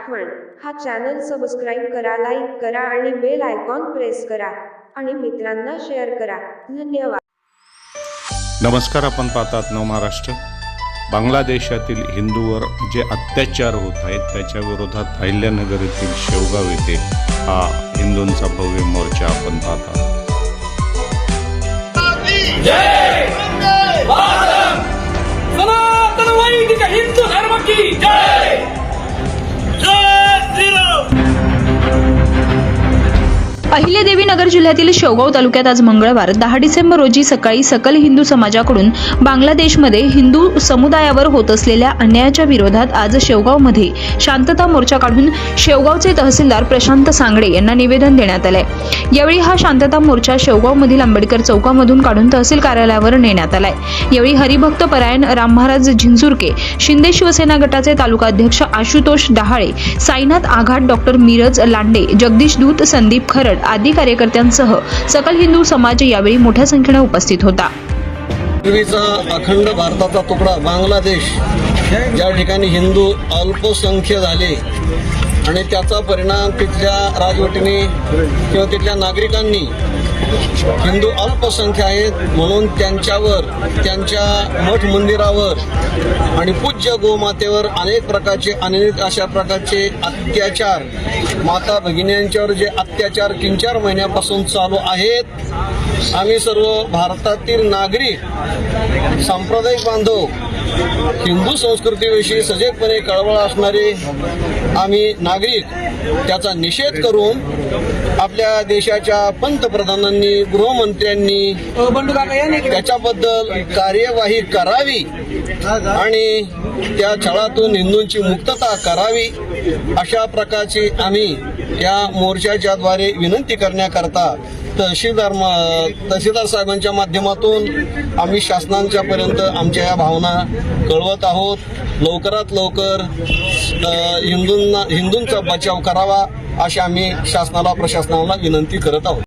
आठवण हा channel subscribe करा लाईक करा आणि बेल आयकॉन प्रेस करा. आणि मित्रांना शेअर करा. धन्यवाद. नमस्कार आपण पाहतात नव महाराष्ट्र. बांगलादेशातील हिंदूवर जे अत्याचार होत आहेत त्याच्या विरोधात अहिल्यानगर येथील शेवगाव येथे हा हिंदूंचा भव्य मोर्चा आपण अहिल्यादेवी नगर जिल्ह्यातील शेवगाव तालुक्यात आज मंगळवार दहा डिसेंबर रोजी सकाळी सकल हिंदू समाजाकडून बांगलादेशमध्ये हिंदू समुदायावर होत असलेल्या अन्यायाच्या विरोधात आज शेवगावमध्ये शांतता मोर्चा काढून शेवगावचे तहसीलदार प्रशांत सांगडे यांना निवेदन देण्यात आलंय. यावेळी हा शांतता मोर्चा शेवगावमधील आंबेडकर चौकामधून काढून तहसील कार्यालयावर नेण्यात आलाय. यावेळी हरिभक्त परायण राम महाराज झिंझुरके शिंदे शिवसेना गटाचे तालुका अध्यक्ष आशुतोष डहाळे साईनाथ आघाट डॉक्टर मिरज लांडे जगदीश दूत संदीप खरड आदी कार्यकर्त्यांसह सकल हिंदू समाज यावेळी मोठ्या संख्येने उपस्थित होता. पूर्वीचा अखंड भारताचा तुकडा बांगलादेश ज्या ठिकाणी हिंदू अल्पसंख्य झाले आणि त्याचा परिणाम तिथल्या राजवटीने किंवा तिथल्या नागरिकांनी हिंदू अल्पसंख्य आहेत म्हणून त्यांच्यावर त्यांच्या मठ मंदिरावर आणि पूज्य गोमातेवर अनेक प्रकारचे अनेक अशा प्रकारचे अत्याचार माता भगिन्यांच्यावर जे अत्याचार तीन चार महिन्यापासून चालू आहेत. आम्ही सर्व भारतातील नागरिक सांप्रदायिक बांधव हिंदू संस्कृतीविषयी सजगपणे कळवळ असणारे आम्ही नागरिक त्याचा निषेध करून आपल्या देशाच्या पंतप्रधानांनी गृहमंत्र्यांनी त्याच्याबद्दल कार्यवाही करावी आणि त्या छळातून हिंदूंची मुक्तता करावी अशा प्रकारची आम्ही या मोर्चाच्या द्वारे विनंती करण्याकरता तहसीलदार म- तहसीलदार साहेबांच्या माध्यमातून आम्ही शासनांच्या पर्यंत आमच्या या भावना कळवत आहोत. लवकरात लवकर हिंदूंना हिंदूंचा बचाव करावा अशी आम्ही शासनाला प्रशासनाला विनंती करत आहोत.